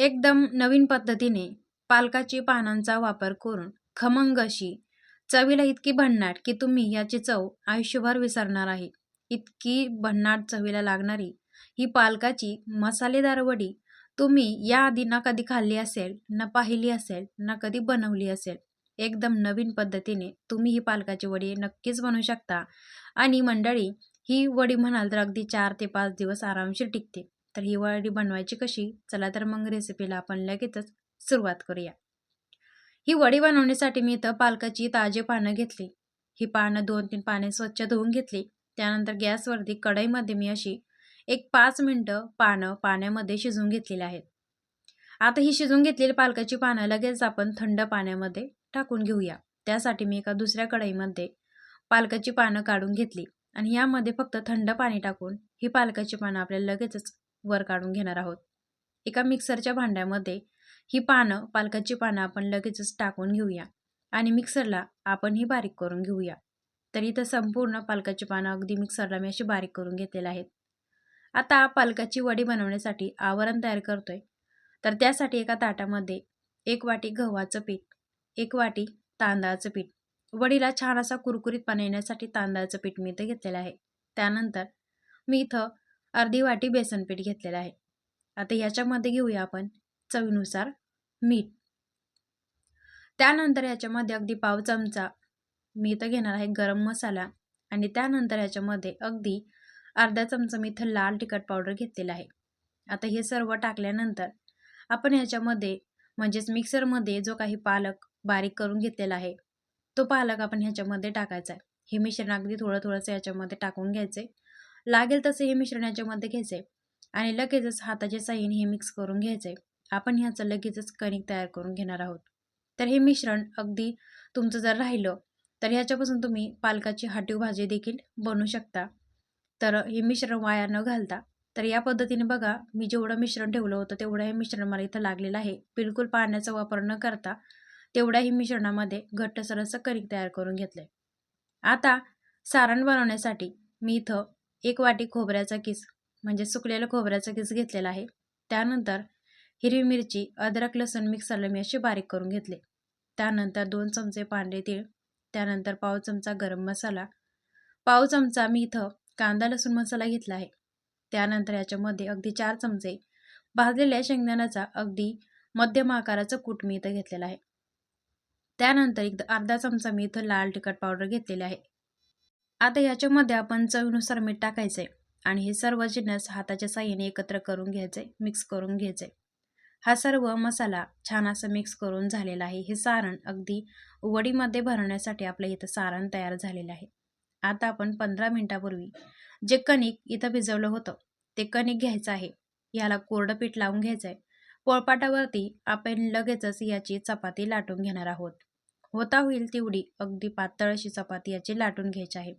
एकदम नवीन पद्धतीने पालकाची पानांचा वापर करून खमंग अशी चवीला इतकी भन्नाट की तुम्ही याची चव आयुष्यभर विसरणार आहे. इतकी भन्नाट चवीला लागणारी ही पालकाची मसालेदार वडी तुम्ही याआधी ना कधी खाल्ली असेल ना पाहिली असेल ना कधी बनवली असेल एकदम नवीन पद्धतीने तुम्ही ही पालकाची वडी नक्कीच बनवू शकता. आणि मंडळी ही वडी म्हणाल तर अगदी चार ते पाच दिवस आरामशीर टिकते. तर ही वडी बनवायची कशी? चला तर मग रेसिपीला आपण लगेचच सुरुवात करूया. ही वडी बनवण्यासाठी मी इथं पालकाची ताजी पानं घेतली. ही पानं दोन तीन पाने स्वच्छ धुवून घेतली. त्यानंतर गॅसवरती कढईमध्ये मी अशी एक पाच मिनटं पानं पाण्यामध्ये शिजवून घेतलेली आहेत. आता ही शिजवून घेतलेली पालकाची पानं लगेच आपण थंड पाण्यामध्ये टाकून घेऊया. त्यासाठी मी एका दुसऱ्या कढईमध्ये पालकाची पानं काढून घेतली. आणि यामध्ये फक्त थंड पाणी टाकून ही पालकाची पानं आपल्याला लगेचच वर काढून घेणार आहोत. एका मिक्सरच्या भांड्यामध्ये ही पानं पालकाची पानं आपण लगेचच टाकून घेऊया आणि मिक्सरला आपण ही बारीक करून घेऊया. तर इथं संपूर्ण पालकाची पानं अगदी मिक्सरला मी अशी बारीक करून घेतलेली आहेत. आता पालकाची वडी बनवण्यासाठी आवरण तयार करतोय. तर त्यासाठी एका ताटामध्ये एक वाटी गव्हाचं पीठ एक वाटी तांदळाचं पीठ. वडीला छान असा कुरकुरीतपणा येण्यासाठी तांदळाचं पीठ मी इथं घेतलेलं आहे. त्यानंतर मी इथं अर्धी वाटी बेसनपीठ घेतलेलं आहे. आता ह्याच्यामध्ये घेऊया आपण चवीनुसार मीठ. त्यानंतर याच्यामध्ये अगदी पाव चमचा मी इथं घेणार आहे गरम मसाला आणि त्यानंतर ह्याच्यामध्ये अगदी अर्धा चमचा मी इथं लाल तिखट पावडर घेतलेला आहे. आता हे सर्व टाकल्यानंतर आपण ह्याच्यामध्ये म्हणजेच मिक्सरमध्ये जो काही पालक बारीक करून घेतलेला आहे तो पालक आपण ह्याच्यामध्ये टाकायचा आहे. हे मिश्रण अगदी थोडं थोडंसं याच्यामध्ये टाकून घ्यायचे लागेल तसे हे मिश्रण याच्यामध्ये घ्यायचे. आणि लगेचच हाताच्या साईन हे मिक्स करून घ्यायचे. आपण ह्याचं लगेचच कणिक तयार करून घेणार आहोत. तर हे मिश्रण अगदी तुमचं जर राहिलं तर ह्याच्यापासून तुम्ही पालकाची हाटीव भाजी देखील बनवू शकता. तर हे मिश्रण वाया न घालता तर या पद्धतीने बघा मी जेवढं मिश्रण ठेवलं होतं तेवढं हे मिश्रण मला इथं लागलेलं आहे. बिलकुल पाण्याचा वापर न करता तेवढ्याही मिश्रणामध्ये घट्ट सरस कणिक तयार करून घेतलं आता सारण बनवण्यासाठी मी इथं एक वाटी खोबऱ्याचा किस म्हणजे सुकलेलं खोबऱ्याचा किस घेतलेला आहे. त्यानंतर हिरवी मिरची अद्रक लसूण मिक्सरला मी असे बारीक करून घेतले. त्यानंतर दोन चमचे पांढरे तीळ त्यानंतर पाव चमचा गरम मसाला. पाव चमचा मी इथं कांदा लसूण मसाला घेतला आहे. त्यानंतर याच्यामध्ये अगदी चार चमचे भाजलेल्या शेंगदाण्याचा अगदी मध्यम आकाराचं कूट मी इथं घेतलेला आहे. त्यानंतर एक अर्धा चमचा मी इथं लाल तिखट पावडर घेतलेली आहे. आता याच्यामध्ये आपण चवीनुसार मीठ टाकायचं आहे आणि हे सर्व जिन्नस हाताच्या साह्याने एकत्र करून घ्यायचे मिक्स करून घ्यायचे हा सर्व मसाला छान असं मिक्स करून झालेला आहे. हे सारण अगदी वडीमध्ये भरण्यासाठी आपलं इथं सारण तयार झालेलं आहे. आता आपण पंधरा मिनटापूर्वी जे कणिक इथं भिजवलं होतं ते कणिक घ्यायचं आहे. याला कोरडं पीठ लावून घ्यायचं आहे पोळपाटावरती आपण लगेचच याची चपाती लाटून घेणार आहोत. होता होईल तेवढी अगदी पातळ अशी चपाती याची लाटून घ्यायची आहे.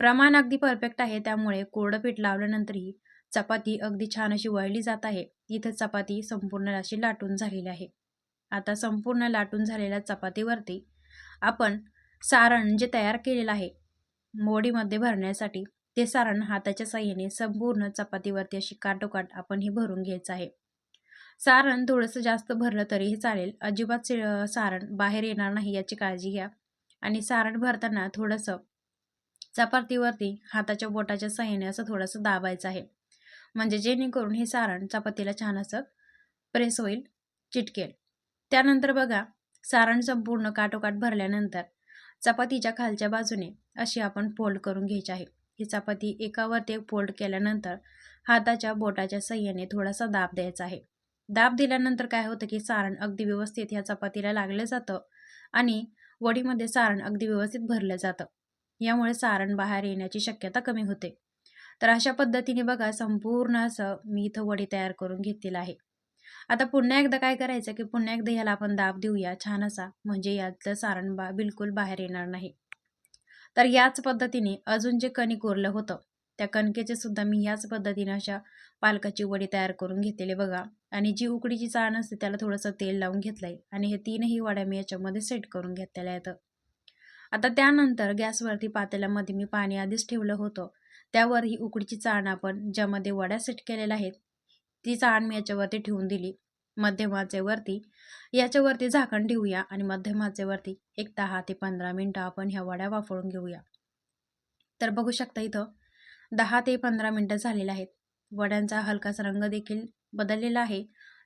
प्रमाण अगदी परफेक्ट आहे त्यामुळे कोरडं पीठ लावल्यानंतरही चपाती अगदी छान अशी वळली जात आहे. इथं चपाती संपूर्ण अशी लाटून झालेली आहे. आता संपूर्ण लाटून झालेल्या चपातीवरती आपण सारण जे तयार केलेलं आहे मोडीमध्ये भरण्यासाठी ते सारण हाताच्या साह्याने संपूर्ण चपातीवरती अशी काटोकाट आपण हे भरून घ्यायचं आहे. सारण थोडंसं जास्त भरलं तरीही चालेल. अजिबात सारण बाहेर येणार नाही याची काळजी घ्या. आणि सारण भरताना थोडंसं चपातीवरती हाताच्या बोटाच्या सहाय्याने असं थोडंसं दाबायचं आहे. म्हणजे जेणेकरून हे सारण चपातीला छान असं प्रेस होईल चिटकेल. त्यानंतर बघा सारण संपूर्ण काटोकाट भरल्यानंतर चपातीच्या खालच्या बाजूने अशी आपण फोल्ड करून घ्यायची आहे. ही चपाती एकावरती एक फोल्ड केल्यानंतर हाताच्या बोटाच्या सहाय्याने थोडासा दाब द्यायचा आहे. दाब दिल्यानंतर काय होतं की सारण अगदी व्यवस्थित ह्या चपातीला लागलं जातं आणि वडीमध्ये सारण अगदी व्यवस्थित भरलं जातं. यामुळे सारण बाहेर येण्याची शक्यता कमी होते. तर अशा पद्धतीने बघा संपूर्ण असं मी इथं वडी तयार करून घेतलेलं आहे. आता पुन्हा एकदा काय करायचं की पुन्हा एकदा ह्याला आपण दाब देऊया छान असा म्हणजे यातलं सारण बा बिलकुल बाहेर येणार नाही. तर याच पद्धतीने अजून जे कणिक उरलं होतं त्या कणकेचे सुद्धा मी याच पद्धतीने अशा पालकाची वडी तयार करून घेतलेली बघा. आणि जी उकडीची चाण असते त्याला थोडंसं तेल लावून घेतलं आहे आणि हे तीनही वड्या मी याच्यामध्ये सेट करून घेतलेल्या आहेत. आता त्यानंतर गॅसवरती पातेल्यामध्ये मी पाणी आधीच ठेवलं होतं. त्यावर ही उकडीची चाण आपण ज्यामध्ये वड्या सेट केलेल्या आहेत ती चाण मी याच्यावरती ठेवून दिली. मध्यमाचेवरती याच्यावरती झाकण ठेवूया आणि मध्यमाचेवरती एक दहा ते पंधरा मिनटं आपण ह्या वड्या वाफळून घेऊया. तर बघू शकता इथं दहा ते पंधरा मिनटं झालेले आहेत. वड्यांचा हलकासा रंग देखील बदललेला आहे.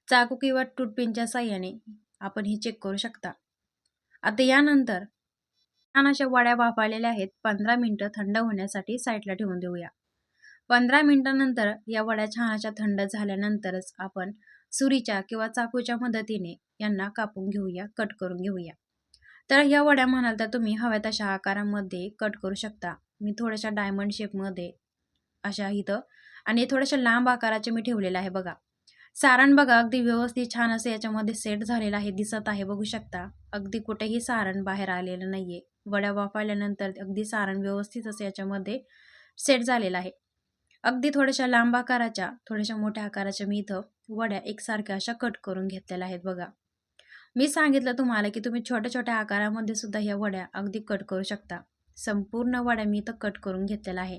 चाकू किंवा टूथपिनच्या साह्याने आपण हे चेक करू शकता. आता यानंतर छान अशा वड्या वाफाळलेल्या आहेत. पंधरा मिनटं थंड होण्यासाठी साईडला ठेवून देऊया. पंधरा मिनटानंतर या वड्या छान अशा थंड झाल्यानंतरच आपण सुरीच्या किंवा चाकूच्या मदतीने यांना कापून घेऊया कट करून घेऊया. तर ह्या वड्या म्हणाल तर तुम्ही हव्या तशा आकारामध्ये कट करू शकता. मी थोड्याशा डायमंड शेपमध्ये अशा इथं आणि थोड्याशा लांब आकाराचे मी ठेवलेलं आहे बघा. सारण बघा अगदी व्यवस्थित छान असं याच्यामध्ये सेट झालेलं आहे दिसत आहे बघू शकता. अगदी कुठेही सारण बाहेर आलेलं नाहीये. वड्या वाफाळल्यानंतर अगदी सारण व्यवस्थित असं याच्यामध्ये सेट झालेलं आहे. अगदी थोड्याशा लांब आकाराच्या थोड्याशा मोठ्या आकाराच्या मी इथं वड्या एकसारख्या अशा कट करून घेतलेल्या आहेत बघा. मी सांगितलं तुम्हाला की तुम्ही छोट्या छोट्या आकारामध्ये सुद्धा ह्या वड्या अगदी कट करू शकता. संपूर्ण वड्या मी इथं कट करून घेतलेला आहे.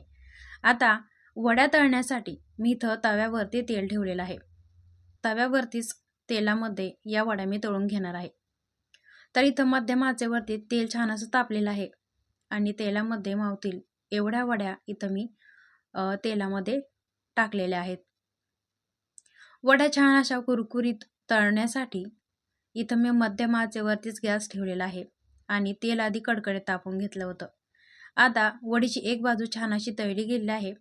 आता वड्या तळण्यासाठी मी इथं तव्यावरती तेल ठेवलेलं आहे. तव्यावरतीच तेलामध्ये या वड्या मी तळून घेणार आहे. तर इथं मध्यम आचेवरती तेल छान असं तापलेलं आहे. आणि तेलामध्ये मावतील एवढ्या वड्या इथं मी तेलामध्ये टाकलेल्या आहेत. वड्या छान अशा कुरकुरीत तळण्यासाठी इथं मी मध्यम आचेवरतीच गॅस ठेवलेला आहे. आणि तेल आधी कडकडे तापून घेतलं होतं. आता वडीची एक बाजू छान अशी तळली गेलेली आहे.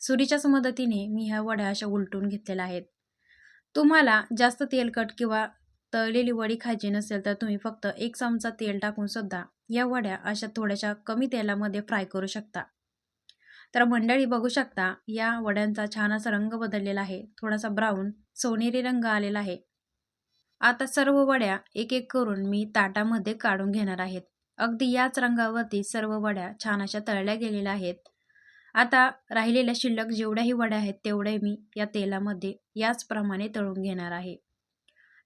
सुरीच्याच मदतीने मी ह्या वड्या अशा उलटून घेतलेल्या आहेत. तुम्हाला जास्त तेलकट किंवा तळलेली वडी खायची नसेल तर तुम्ही फक्त एक चमचा तेल टाकून सुद्धा या वड्या अशा थोड्याशा कमी तेलामध्ये फ्राय करू शकता. तर मंडळी बघू शकता या वड्यांचा छान असा रंग बदललेला आहे. थोडासा ब्राऊन सोनेरी रंग आलेला आहे. आता सर्व वड्या एक एक करून मी ताटामध्ये काढून घेणार आहेत. अगदी याच रंगावरती सर्व वड्या छान अशा तळल्या गेलेल्या आहेत. आता राहिलेल्या शिल्लक जेवढ्याही वड्या आहेत तेवढ्या मी या तेलामध्ये याचप्रमाणे तळून घेणार आहे.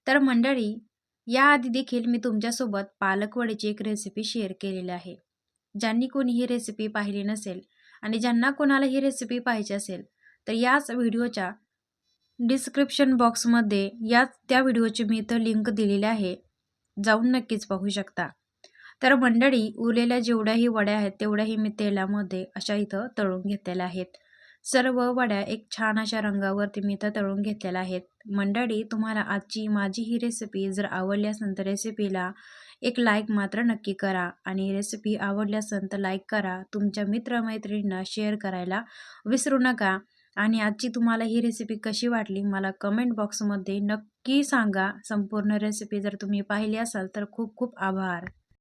तर मंडळी याआधी देखील मी तुमच्यासोबत पालकवडीची एक रेसिपी शेअर केलेली आहे. ज्यांनी कोणी ही रेसिपी पाहिली नसेल आणि ज्यांना कोणाला ही रेसिपी पाहिजे असेल तर याच व्हिडिओच्या डिस्क्रिप्शन बॉक्समध्ये याच त्या व्हिडिओची मी इथं लिंक दिलेली आहे. जाऊन नक्कीच पाहू शकता. तर मंडळी उरलेल्या जेवढ्याही वड्या आहेत तेवढ्याही मी तेलामध्ये अशा इथं तळून घेतलेल्या आहेत. सर्व वड्या एक छान अशा रंगावरती मी इथं तळून घेतलेल्या आहेत. मंडळी तुम्हाला आजची माझी ही रेसिपी जर आवडली असेल तर रेसिपीला एक लाईक मात्र नक्की करा आणि रेसिपी आवडली असेल तर लाईक करा. तुमच्या मित्रमैत्रिणींना शेअर करायला विसरू नका. आणि आजची तुम्हाला ही रेसिपी कशी वाटली मला कमेंट बॉक्समध्ये नक्की सांगा. संपूर्ण रेसिपी जर तुम्ही पाहिली असाल तर खूप खूप आभार.